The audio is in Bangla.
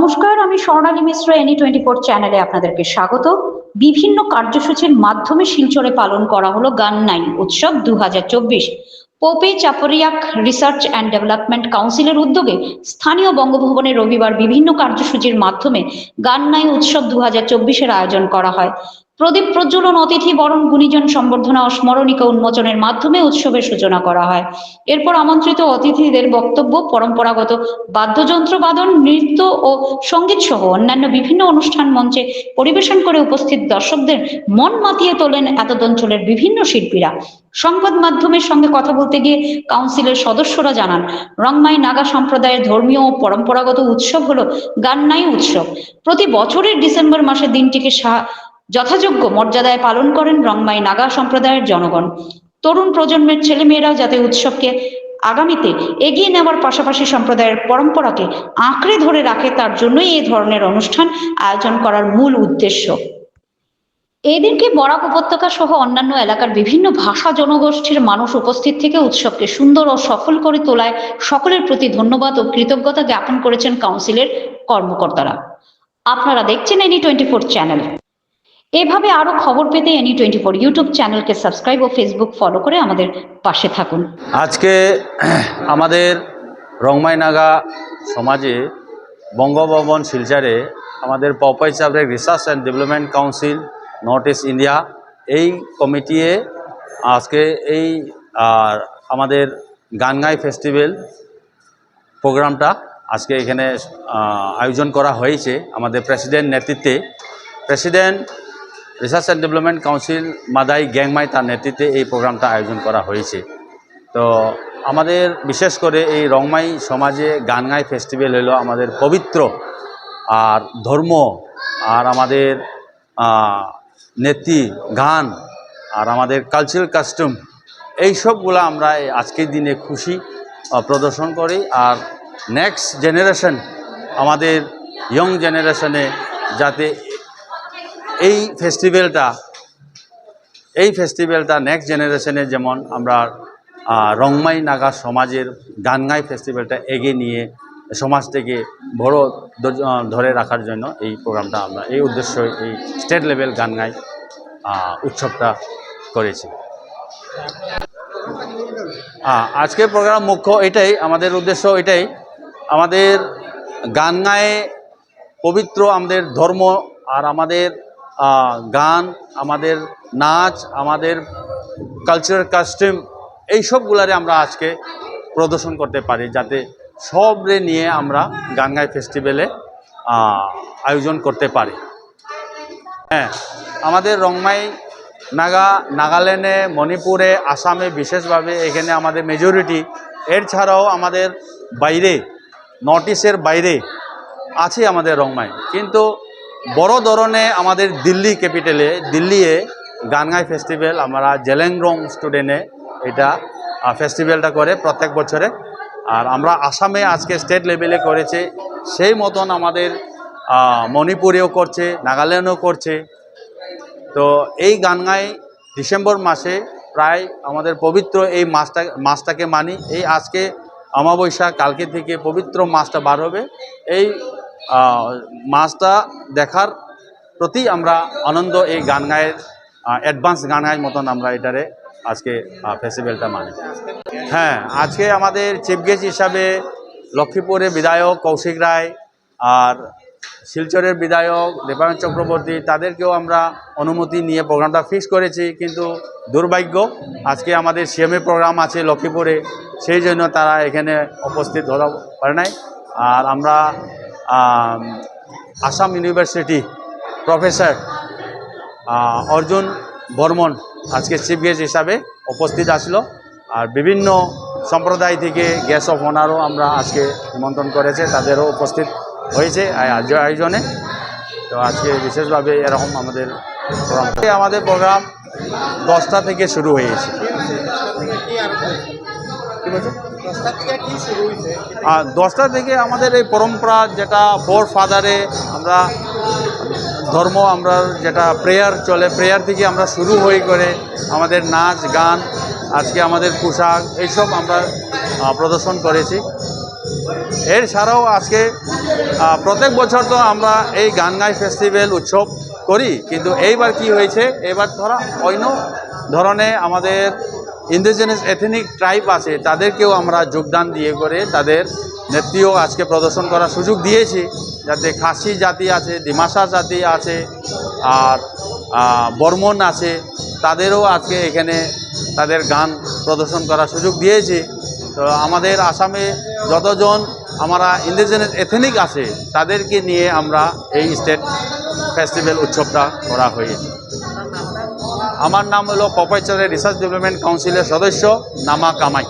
নমস্কার, আমি Swarnali Mishra NE twenty four চ্যানেলে আপনাদেরকে স্বাগত। বিভিন্ন কার্যসূচির মাধ্যমে শিলচরে পালন করা হলো গান নাই উৎসব দু হাজার চব্বিশ। পোপে চাপরিয়াক রিসার্চ অ্যান্ড ডেভেলপমেন্ট কাউন্সিলের উদ্যোগে স্থানীয় বঙ্গভবনে রবিবার বিভিন্ন কার্যসূচির মাধ্যমে গান নাই উৎসব দু হাজার আয়োজন করা হয়। প্রদীপ প্রজ্বলন অতিথি বরণ গুণীজন সম্বর্ধনা ও স্মরণিকা উন্মোচনের মাধ্যমে উৎসবের সূচনা করা হয়। এরপর আমন্ত্রিত অতিথিদের বক্তব্য, পরম্পরাগত বাদ্যযন্ত্র বাদন, নৃত্য ও সংগীত সহ অন্যান্য বিভিন্ন অনুষ্ঠান মঞ্চে পরিবেশন করে উপস্থিত দর্শকদের মন মাতিয়ে তোলেন এতদ অঞ্চলের বিভিন্ন শিল্পীরা। সংবাদ মাধ্যমের সঙ্গে কথা বলতে গিয়ে কাউন্সিলের সদস্যরা জানান, রংমাই নাগা সম্প্রদায়ের ধর্মীয় ও পরম্পরাগত উৎসব হলো গান্নাই উৎসব। প্রতি বছরের ডিসেম্বর মাসে দিনটিকে যথাযোগ্য মর্যাদায় পালন করেন রংমাই নাগা সম্প্রদায়ের জনগণ। তরুণ প্রজন্মের ছেলেমেয়েরাও যাতে উৎসবকে আগামীতে এগিয়ে নেওয়ার পাশাপাশি সম্প্রদায়ের পরম্পরাকে আঁকড়ে ধরে রাখে, তার জন্যই এই ধরনের অনুষ্ঠান আয়োজন করার মূল উদ্দেশ্য। এই দিনকে বরাক উপত্যকা সহ অন্যান্য এলাকার বিভিন্ন ভাষা জনগোষ্ঠীর মানুষ উপস্থিত থেকে উৎসবকে সুন্দর ও সফল করে তোলায় সকলের প্রতি ধন্যবাদ ও কৃতজ্ঞতা জ্ঞাপন করেছেন কাউন্সিলের কর্মকর্তারা। আপনারা দেখছেন এনি টোয়েন্টি ফোর চ্যানেল। এভাবে আরও খবর পেতে এনি টোয়েন্টি ফোর ইউটিউব চ্যানেলকে সাবস্ক্রাইব ও ফেসবুক ফলো করে আমাদের পাশে থাকুন। আজকে আমাদের রংমাই নাগা সমাজে বঙ্গভবন শিলচারে আমাদের পপাই চাবরেক research and development council North East India এই কমিটিয়ে আজকে এই আর, আমাদের গানগাই ফেস্টিভ্যাল প্রোগ্রামটা আজকে এখানে আয়োজন করা হয়েছে আমাদের প্রেসিডেন্ট নেতৃত্বে। President research and development council Madai Gangmai তার নেতৃত্বে এই প্রোগ্রামটা আয়োজন করা হয়েছে। তো আমাদের বিশেষ করে এই রংমাই সমাজে গানগাই ফেস্টিভ্যাল হলো আমাদের পবিত্র আর ধর্ম আর আমাদের নেত্রী গান আর আমাদের কালচারাল কাস্টম এই সবগুলো আমরা আজকের দিনে খুশি প্রদর্শন করি আর নেক্সট জেনারেশন আমাদের ইয়ং জেনারেশনে যাতে এই ফেস্টিভ্যালটা এই ফেস্টিভ্যালটা নেক্সট জেনারেশনে যেমন আমরা রংমাই নাগা সমাজের গানগাই ফেস্টিভ্যালটা এগিয়ে নিয়ে সমাজটাকে বড় ধরে রাখার জন্য এই প্রোগ্রামটা আমরা এই উদ্দেশ্য এই স্টেট লেভেল গানগাই আহ, উৎসবটা করেছি। আজকের প্রোগ্রাম মুখ্য এটাই আমাদের উদ্দেশ্য এটাই আমাদের গান গায়ে পবিত্র আমাদের ধর্ম আর আমাদের গান, আমাদের নাচ, আমাদের কালচারাল কাস্টম এই সবগুলারে আমরা আজকে প্রদর্শন করতে পারি যাতে সবরে নিয়ে আমরা গানগাই ফেস্টিভ্যালে আয়োজন করতে পারি। হ্যাঁ আমাদের রংমাই নাগা, নাগাল্যান্ডে, মণিপুরে, আসামে বিশেষভাবে এখানে আমাদের মেজরিটি এর ছাড়াও আমাদের বাইরে নর্থ ইস্টের বাইরে আছে আমাদের রংমাই। কিন্তু বড় ধরনের আমাদের দিল্লি ক্যাপিটালে, দিল্লিয়ে গানগাই ফেস্টিভ্যাল আমরা জেলেংরং স্টুডেন্টে এটা ফেস্টিভ্যালটা করে প্রত্যেক বছরে। আর আমরা আসামে আজকে স্টেট লেভেলে করেছে, সেই মতন আমাদের মণিপুরেও করছে, নাগাল্যান্ডও করছে। তো এই গানগাই ডিসেম্বর মাসে প্রায় আমাদের পবিত্র এই মাসটা, মাসটাকে মানি, এই আজকে অমাবস্যা কালকে থেকে পবিত্র মাসটা বার হবে। এই মাসটা দেখার প্রতি আমরা আনন্দ এই গান গায়ের অ্যাডভান্স গান গায়ের মতন আমরা এটারে আজকে ফেস্টিভ্যালটা মানি। হ্যাঁ আজকে আমাদের চিফ গেস্ট হিসাবে লক্ষ্মীপুরের বিধায়ক কৌশিক রায় আর শিলচরের বিধায়ক দেবায়ন চক্রবর্তী তাদেরকেও আমরা অনুমতি নিয়ে প্রোগ্রামটা ফিক্স করেছি। কিন্তু দুর্ভাগ্য আজকে আমাদের সিএমএ প্রোগ্রাম আছে লক্ষ্মীপুরে সেই জন্য তারা এখানে উপস্থিত হতে পারে নাই। আর আমরা আম, আসাম ইউনিভার্সিটি প্রফেসর অর্জুন বর্মন আজকে চিফ গেস্ট হিসাবে উপস্থিত আসলো। আর বিভিন্ন সম্প্রদায় থেকে গ্যাস অফ অনারও আমরা আজকে নিমন্ত্রণ করেছে, তাদেরও উপস্থিত হয়েছে আজ- আয়োজনে। তো আজকে বিশেষভাবে এরকম আমাদের প্রোগ্রাম আমাদের প্রোগ্রাম দশটা থেকে শুরু হয়েছে। কি বলছো? আর দশটা থেকে আমাদের এই পরম্পরা যেটা ফোর ফাদারে আমরা ধর্ম, আমরা যেটা প্রেয়ার চলে প্রেয়ার থেকে আমরা শুরু হয়ে করে আমাদের নাচ, গান, আজকে আমাদের পোশাক, এইসব আমরা প্রদর্শন করেছি। এর ছাড়াও আজকে প্রত্যেক বছর তো আমরা এই গান গাই ফেস্টিভ্যাল উৎসব করি, কিন্তু এইবার কি হয়েছে? এবার ধরা, অন্য ধরনের আমাদের ইন্ডিজিনাস এথেনিক ট্রাইব আছে, তাদেরকেও আমরা যোগদান দিয়ে করে তাদের নেত্রীও আজকে প্রদর্শন করার সুযোগ দিয়েছি। যাতে খাসি জাতি আছে ডিমাসা জাতি আছে, আর বর্মন আছে, তাদেরও আজকে এখানে তাদের গান প্রদর্শন করার সুযোগ দিয়েছি। তো আমাদের আসামে যতজন আমরা ইন্ডিজিনাস এথেনিক আছে, তাদেরকে নিয়ে আমরা এই স্টেট ফেস্টিভ্যাল উৎসবটা করা হয়েছে। আমার নাম হলো পপাইচরের রিসার্চ ডেভেলপমেন্ট কাউন্সিলের সদস্য নামা কামাই।